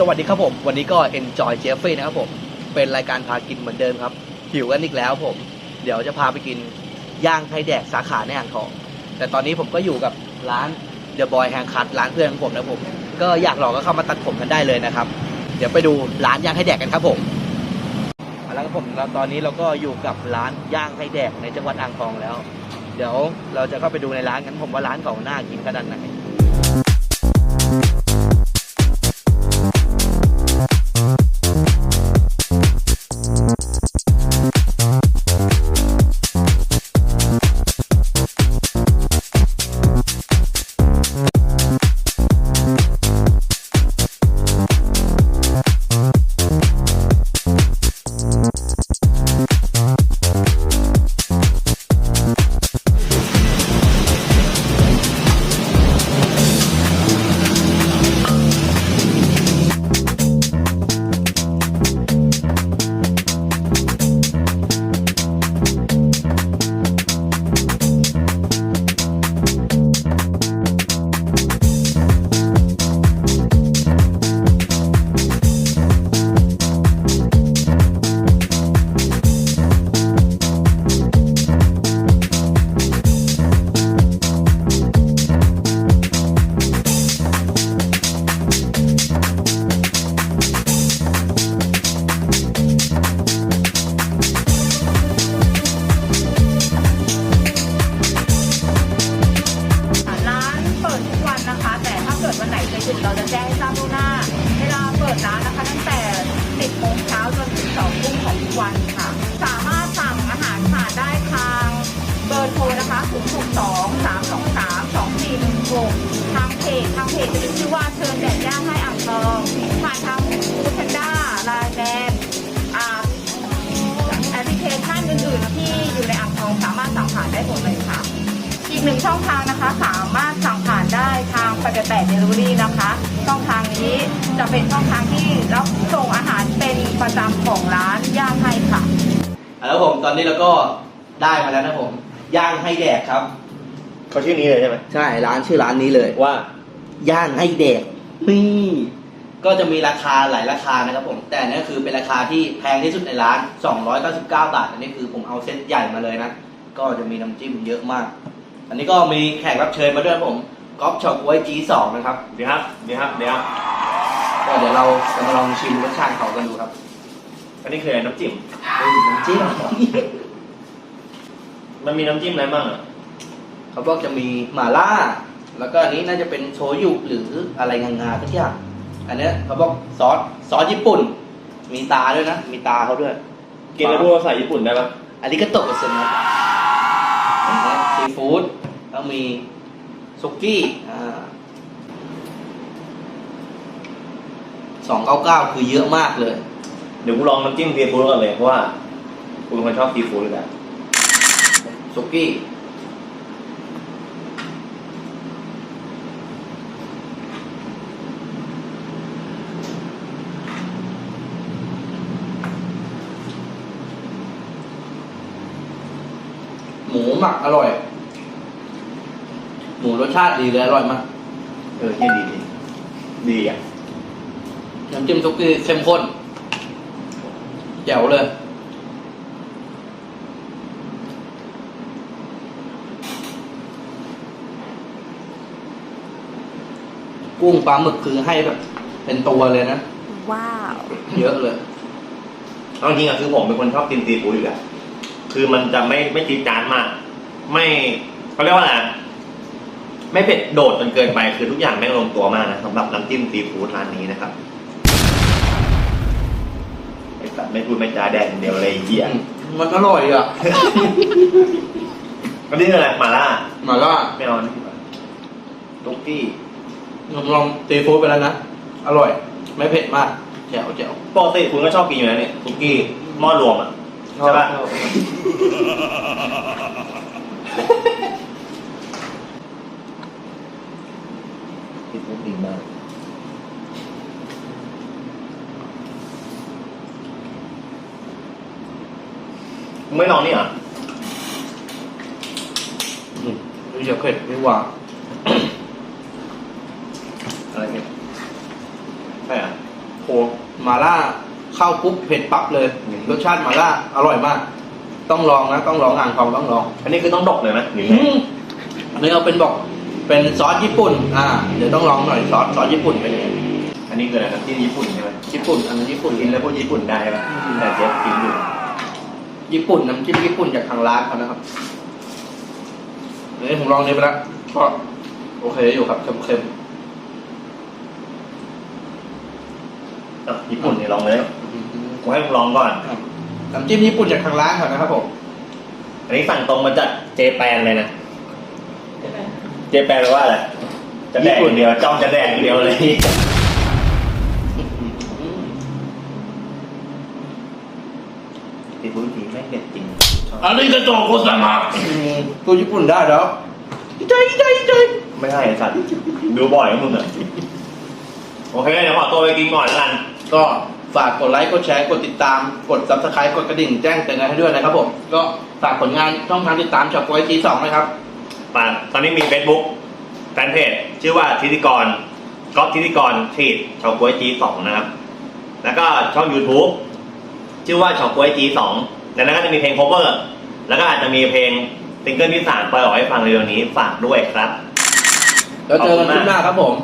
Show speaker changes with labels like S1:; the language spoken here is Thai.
S1: สวัสดีครับผม วันนี้ก็ Enjoy Jeffrey นะครับผม เป็นรายการพากินเหมือนเดิมครับ หิวกันอีกแล้วผม เดี๋ยวจะพาไปกินย่างไทยแดกสาขาในอ่างทอง แต่ตอนนี้ผมก็อยู่กับร้าน The Boy Hang Cut ร้านเพื่อนของผมนะผม ก็อยากลองก็เข้ามาตัดผมกันได้เลยนะครับ เดี๋ยวไปดูร้านย่างไทยแดกกันครับผมแล้วผมแล้วตอนนี้เราก็อยู่กับร้านย่างไทยแดกในจังหวัดอ่างทองแล้ว เดี๋ยวเราจะเข้าไปดูในร้านกันผมว่าร้านเขาน่ากินขนาดไหนา
S2: จะแจ้งให้ทราบล่วงหน้าเวลาเปิดร้านนะคะตั้งแต่ 10โมงเช้าจนถึง2ทุ่มของทุกวันค่ะ สามารถสั่งอาหารทานได้ทางเบอร์โทรนะคะ062 323 2416ทางเพจทางเพจจะมีชื่อว่าเชิญแดดย่างให้อ่างทองผ่านทางฟูดแพนด้าลน์แมนอ่าแอปพลิเคชันอื่นๆที่อยู่ในอ่างทองสามารถสั่งผ่านได้หมดเลยค่ะ หนึ่งช่องทางนะคะ สามารถสั่งผ่านได้ทางปกติเดลิเวอรี่นะคะ ช่องทางนี้จะเป็นช่องทางที่รับส่งอาหารเป็นประจำของร้านย่างให้ค่ะ
S1: แล้วผมตอนนี้เราก็ได้มาแล้วนะผม ย่างให้แดกครับ
S3: เขาชื่อนี้เลยใช่ไหม
S1: ใช่ร้านชื่อร้านนี้เลย
S3: ว่า
S1: ย่างให้แดกนี่ก็จะมีราคาหลายราคานะครับผม แต่อันนี่คือเป็นราคาที่แพงที่สุดในร้าน 299 บาท อันนี้คือผมเอาเซตใหญ่มาเลยนะ ก็จะมีน้ำจิ้มเยอะมาก อันนี้ก็มีแขกรับเชิญมาด้วยครับผมก๊อฟชอกไว้ G2 นะครับ
S3: เดี๋ยวครับเดี๋ยวครับเดี๋ยวครับ
S1: ก็เดี๋ยวเราจะมาลองชิมรสชาติเขากันดูครับ
S3: อันนี้คืออะไรน้ำจิ้ม
S1: เฮ้ยน้ำจิ้ม
S3: มันมีน้ำจิ้มอะไรบ้างอะ
S1: เขาบอกจะมีหม่าล่า แล้วก็อันนี้น่าจะเป็นโชยุหรืออะไรงางาสักอย่างอันเนี้ยเขาบอกซอสซอสญี่ปุ่น มีตาด้วยนะมีตาเขาด้วย
S3: กินแล้วพูดภาษาญี่ปุ่นได้ปะ
S1: อันนี้ก็ตกกับสนะ ซีฟู้ดแล้วมีซุกี้อ่าสองเก้าเก้าคือเยอะมากเลย
S3: เดี๋ยวกูลองน้ำจิ้มซีฟู้ดก่อนเลยเพราะว่ากูเป็นคนชอบซีฟู้ดอยู่แล้ว
S1: ซุกี้หมูหมักอร่อย หมูรสชาติดีเลยอร่อยมาก
S3: เออเยี่ยดีดีดีอะ
S1: น้ำจิ้มซุกี้เข้มข้นแจ๋วเลย กุ้งปลาหมึกคือให้แบบ เป็นตัวเลยนะ
S2: ว้าว
S1: เยอะเลย
S3: เอาจริงอะคือผมเป็นคนชอบกินซีฟู้ดอยู่แล้วคือมันจะไม่ไม่จีดจานมาก ไม่เขาเรียกว่าอะไร ไม่เผ็ดโดดจนเกินไปคือทุกอย่างแม่งลงตัวมากนะสำหรับน้ำจิ้มซีฟู้ดร้านนี้นะครับไอ้สัตว์ไม่พูดไม่จาแดงเดียวเลยไอ้เหี้ย
S1: มันอร่อยอะ
S3: อันนี้คืออะไรหม่าล่า
S1: หมาล่า
S3: ไม่เอาอันนี้ดีกว่าตุ๊กกี้
S1: ผมลองซีฟู้ดไปแล้วนะ อร่อย ไม่เผ็ดมากแจ๋วแจ๋ว
S3: ปกติคุณก็ชอบกินอยู่แล้วเนี่ยตุ๊กกี้หม้อรวมอะใช่ปะ
S1: ซี ฟู้ดดีมาก
S3: มึงไม่ลองนี่เหรอ
S1: อืมดูจะเผ็ดไม่หวาน
S3: อะไรเนี่ยใช่เหรอะ
S1: หมาล่าเข้าปุ๊บเผ็ดปั๊บเลยรสชาติหมาล่าอร่อยมาก ต้องลองนะ ต้องลองอ่างทองต้องลอง
S3: อันนี้คือต้องดกเลยไหมหรือไง
S1: อืมอันนี้เอาเป็นบอก เป็นซอสญี่ปุ่น อ่า เดี๋ยวต้องลองหน่อยซอสซอสญี่ปุ่นเป็นยังไง
S3: อันนี้คืออะไรครับที่ญี่ปุ่นใช่ไหม
S1: ญี่ปุ่นอันนั้นญี่ปุ่น
S3: กินแล้วพวกญี่ปุ่นได้ปะแต่เจ๊กินอยู่
S1: ญี่ปุ่นน้ำจิ้มญี่ปุ่นจากทางร้านเขานะครับอันนี้ผมลองนี้ไปแล้วก็โอเคอยู่ครับเค็ม
S3: อะญี่ปุ่นนี่ลองเลย
S1: ๆ
S3: กูให้มึงลองก่อน
S1: น้ำจิ้มญี่ปุ่นจากทางร้านเขานะครับผม
S3: อันนี้สั่งตรงมาจากเจแปนเลยนะ เจแปนแปลว่าอะไร จะแดกอย่างเดียวจ้องจะแดกอย่างเดียวเลย ติดบุหรี่ไม่เผ็ดจริงชอบ
S1: อันนี้กระจกโคตรมากตัวญี่ปุ่นได้แล้วใจใจใจ
S3: ไม่ใช่ไอ้สัตว์ดูบ่อยนะมึงอะโอเคเดี๋ยวขอตัวไปกินก่อนแล้วกัน
S1: ก็ฝากกดไลค์กดแชร์กดติดตามกด subscribe กดกระดิ่งแจ้งเตือนกันให้ด้วยนะครับผม ก็ฝากผลงานช่องทางติดตามช็อปโกยทีสองนะครับ
S3: มาตอนนี้มี Facebook แฟนเพจชื่อว่าธิติกรก๊อฟธิติกรทีดเฉาก๊วยจีสองนะครับ แล้วก็ช่อง YouTube ชื่อว่าเฉาก๊วยจีสองในนั้นก็จะมีเพลง cover แล้วก็อาจจะมีเพลงซิงเกิลที่สามปล่อยออกให้ฟังเร็วๆนี้ฝากด้วยครับ
S1: แล้วเจอกันคลิปหน้าครับผม